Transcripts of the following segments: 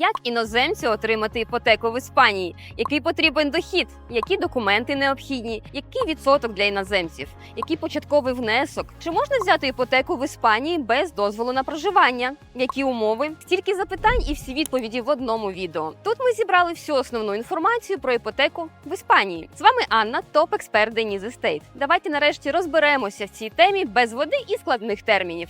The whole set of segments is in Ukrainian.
Як іноземцю отримати іпотеку в Іспанії? Який потрібен дохід? Які документи необхідні? Який відсоток для іноземців? Який початковий внесок? Чи можна взяти іпотеку в Іспанії без дозволу на проживання? Які умови? Стільки запитань і всі відповіді в одному відео. Тут ми зібрали всю основну інформацію про іпотеку в Іспанії. З вами Анна, топ-експерт Деніз Естейт. Давайте нарешті розберемося в цій темі без води і складних термінів.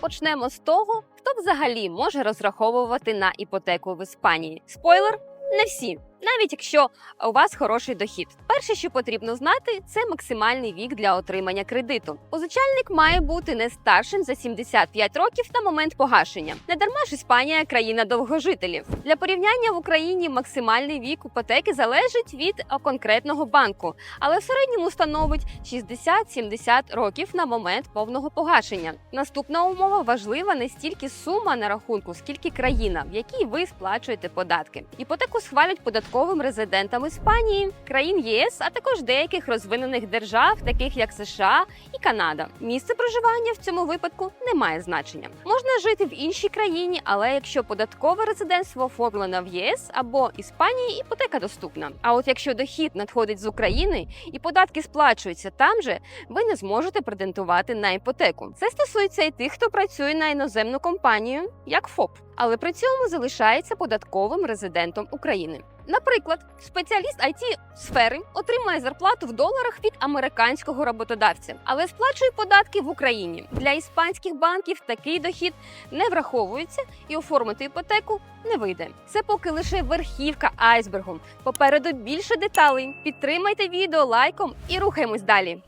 Почнемо з того, хто взагалі може розраховувати на іпотеку в Іспанії. Спойлер, не всі. Навіть якщо у вас хороший дохід, перше, що потрібно знати, це максимальний вік для отримання кредиту. Позичальник має бути не старшим за 75 років на момент погашення. Не дарма ж Іспанія країна довгожителів. Для порівняння в Україні максимальний вік іпотеки залежить від конкретного банку, але в середньому становить 60-70 років на момент повного погашення. Наступна умова важлива не стільки сума на рахунку, скільки країна, в якій ви сплачуєте податки. Іпотеку схвалять податковим резидентам Іспанії, країн ЄС, а також деяких розвинених держав, таких як США і Канада. Місце проживання в цьому випадку не має значення. Можна жити в іншій країні, але якщо податкове резидентство оформлено в ЄС або Іспанії, іпотека доступна. А от якщо дохід надходить з України і податки сплачуються там же, ви не зможете претендувати на іпотеку. Це стосується і тих, хто працює на іноземну компанію, як ФОП, але при цьому залишається податковим резидентом України. Наприклад, спеціаліст it сфери отримує зарплату в доларах від американського роботодавця, але сплачує податки в Україні. Для іспанських банків такий дохід не враховується і оформити іпотеку не вийде. Це поки лише верхівка айсбергу. Попереду більше деталей. Підтримайте відео лайком і рухаємось далі.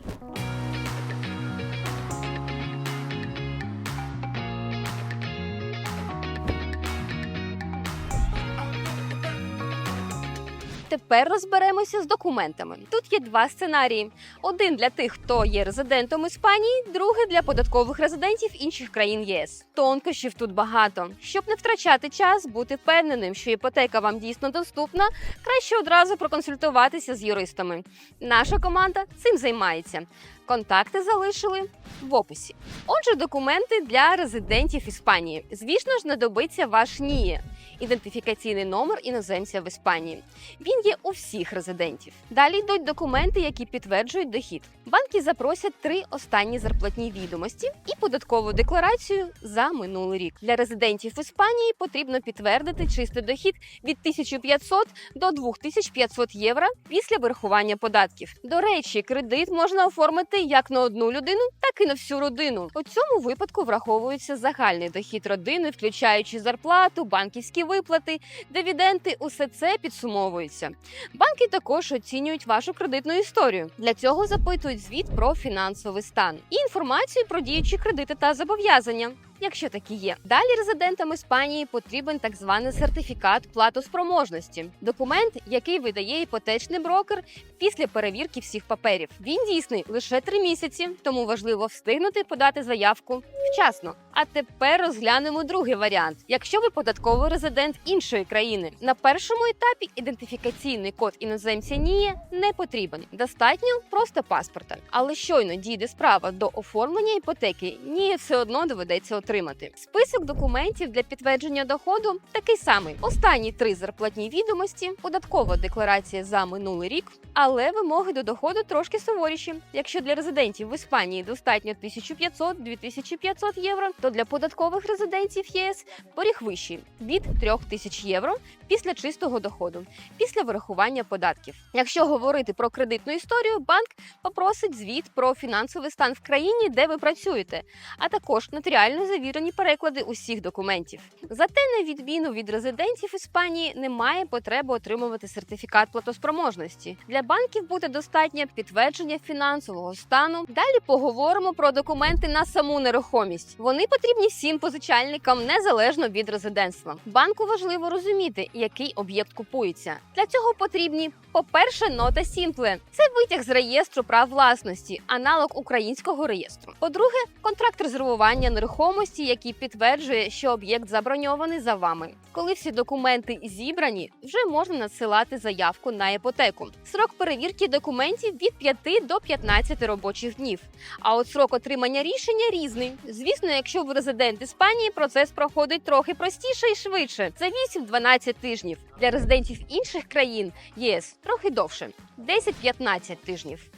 Тепер розберемося з документами. Тут є два сценарії: один для тих, хто є резидентом Іспанії, другий для податкових резидентів інших країн ЄС. Тонкощів тут багато. Щоб не втрачати час, бути впевненим, що іпотека вам дійсно доступна, краще одразу проконсультуватися з юристами. Наша команда цим займається. Контакти залишили в описі. Отже, документи для резидентів Іспанії. Звісно ж, знадобиться ваш НІЄ – ідентифікаційний номер іноземця в Іспанії. Він є у всіх резидентів. Далі йдуть документи, які підтверджують дохід. Банки запросять три останні зарплатні відомості і податкову декларацію за минулий рік. Для резидентів Іспанії потрібно підтвердити чистий дохід від 1500 до 2500 євро після вирахування податків. До речі, кредит можна оформити як на одну людину, так і на всю родину. У цьому випадку враховується загальний дохід родини, включаючи зарплату, банківські виплати, дивіденти. Усе це підсумовується. Банки також оцінюють вашу кредитну історію. Для цього запитують звіт про фінансовий стан і інформацію про діючі кредити та зобов'язання. Якщо такі є, далі резидентам Іспанії потрібен так званий сертифікат платоспроможності, документ, який видає іпотечний брокер після перевірки всіх паперів. Він дійсний лише три місяці, тому важливо встигнути подати заявку вчасно. А тепер розглянемо другий варіант. Якщо ви податковий резидент іншої країни, на першому етапі ідентифікаційний код іноземця НІЄ не потрібен. Достатньо просто паспорта. Але щойно дійде справа до оформлення іпотеки, НІЄ все одно доведеться отримати. Список документів для підтвердження доходу такий самий: останні три зарплатні відомості, податкова декларація за минулий рік. Але вимоги до доходу трошки суворіші. Якщо для резидентів в Іспанії достатньо 1500-2500 євро, то для податкових резидентів ЄС поріг вищий від 3000 євро після чистого доходу, після вирахування податків. Якщо говорити про кредитну історію, банк попросить звіт про фінансовий стан в країні, де ви працюєте, а також нотаріально завірені переклади усіх документів. Зате на відміну від резидентів Іспанії немає потреби отримувати сертифікат платоспроможності. Для банків буде достатньо підтвердження фінансового стану. Далі поговоримо про документи на саму нерухомість. Вони потрібні всім позичальникам незалежно від резидентства. Банку важливо розуміти, який об'єкт купується. Для цього потрібні, по-перше, нота Сімпле. Це витяг з реєстру прав власності, аналог українського реєстру. По-друге, контракт резервування нерухомості, який підтверджує, що об'єкт заброньований за вами. Коли всі документи зібрані, вже можна надсилати заявку на іпотеку. Срок перевірки документів від 5 до 15 робочих днів. А от срок отримання рішення різний. Звісно, якщо ви резидент Іспанії, процес проходить трохи простіше і швидше. Це 8-12 тижнів. Для резидентів інших країн ЄС трохи довше 10-15 тижнів.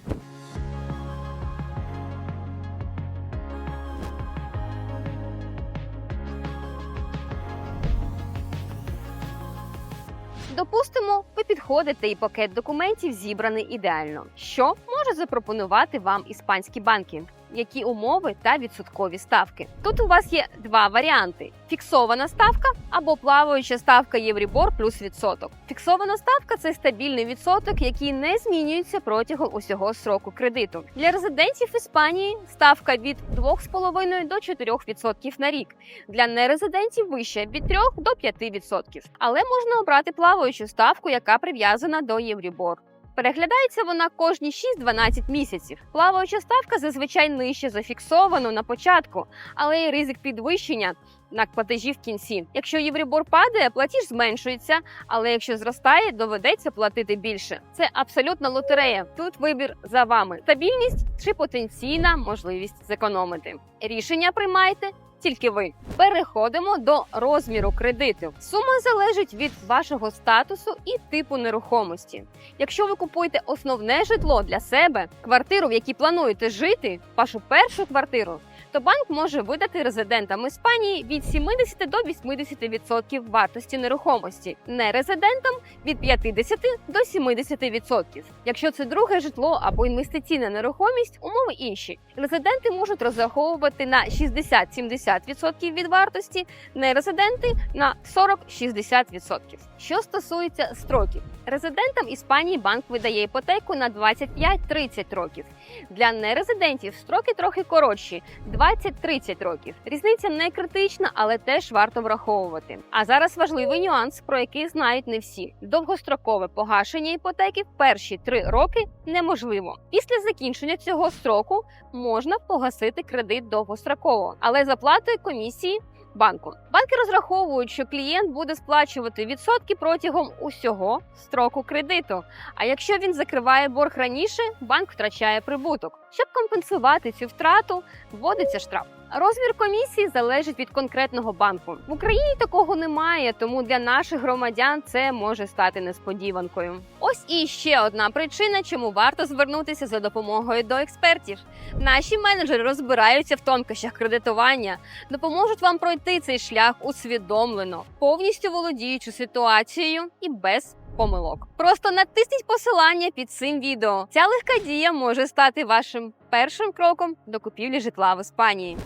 Допустимо, ви підходите і пакет документів зібраний ідеально. Що може запропонувати вам іспанські банки? Які умови та відсоткові ставки? Тут у вас є два варіанти: фіксована ставка або плаваюча ставка Єврібор плюс відсоток. Фіксована ставка це стабільний відсоток, який не змінюється протягом усього сроку кредиту. Для резидентів Іспанії ставка від 2,5 до 4% на рік. Для нерезидентів вище від 3 до 5%. Але можна обрати плаваючу ставку, яка прив'язана до Єврібор. Переглядається вона кожні 6-12 місяців. Плаваюча ставка зазвичай нижче зафіксовано на початку, але є ризик підвищення на платежі в кінці. Якщо Єврібор падає, платіж зменшується, але якщо зростає, доведеться платити більше. Це абсолютна лотерея. Тут вибір за вами: стабільність чи потенційна можливість зекономити. Рішення приймайте. Тільки ви переходимо до розміру кредиту. Сума залежить від вашого статусу і типу нерухомості. Якщо ви купуєте основне житло для себе, квартиру, в якій плануєте жити, вашу першу квартиру, то банк може видати резидентам Іспанії від 70 до 80% вартості нерухомості, нерезидентам від 50 до 70%. Якщо це друге житло або інвестиційна нерухомість, умови інші. Резиденти можуть розраховувати на 60-70% від вартості, нерезиденти на 40-60%. Що стосується строків, резидентам Іспанії банк видає іпотеку на 25-30 років. Для нерезидентів строки трохи коротші 20-30 років. Різниця не критична, але теж варто враховувати. А зараз важливий нюанс, про який знають не всі: довгострокове погашення іпотеки в перші три роки неможливо. Після закінчення цього строку можна погасити кредит довгостроково, але за платою комісії. Банку банки розраховують, що клієнт буде сплачувати відсотки протягом усього строку кредиту. А якщо він закриває борг раніше, банк втрачає прибуток. Щоб компенсувати цю втрату, вводиться штраф. Розмір комісії залежить від конкретного банку. В Україні такого немає, тому для наших громадян це може стати несподіванкою. Ось і ще одна причина, чому варто звернутися за допомогою до експертів. Наші менеджери розбираються в тонкощах кредитування, допоможуть вам пройти цей шлях усвідомлено, повністю володіючи ситуацією і без помилок. Просто натисніть посилання під цим відео. Ця легка дія може стати вашим першим кроком до купівлі житла в Іспанії.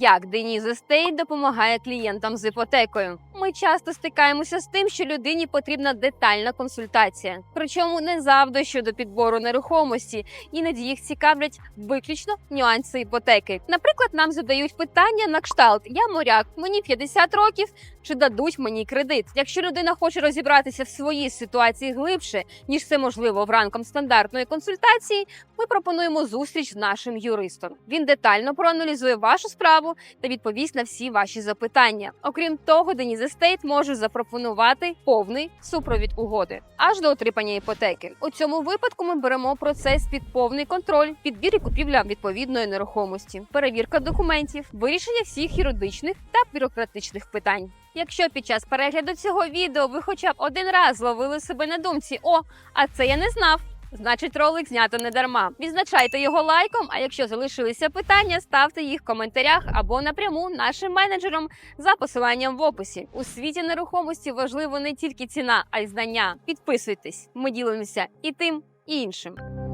Як Деніз Естейт допомагає клієнтам з іпотекою? Ми часто стикаємося з тим, що людині потрібна детальна консультація, причому не завжди щодо підбору нерухомості, іноді їх цікавлять виключно нюанси іпотеки. Наприклад, нам задають питання на кшталт: я моряк, мені 50 років, чи дадуть мені кредит? Якщо людина хоче розібратися в своїй ситуації глибше, ніж це можливо в рамках стандартної консультації, ми пропонуємо зустріч з нашим юристом. Він детально проаналізує вашу справу та відповість на всі ваші запитання. Окрім того, Деніс Естейт може запропонувати повний супровід угоди аж до отримання іпотеки. У цьому випадку ми беремо процес під повний контроль, підбір і купівля відповідної нерухомості, перевірка документів, вирішення всіх юридичних та бюрократичних питань. Якщо під час перегляду цього відео ви хоча б один раз зловили себе на думці, о, а це я не знав. Значить, ролик знято не дарма. Відзначайте його лайком. А якщо залишилися питання, ставте їх в коментарях або напряму нашим менеджерам за посиланням в описі. У світі нерухомості важливо не тільки ціна, а й знання. Підписуйтесь, ми ділимося і тим, і іншим.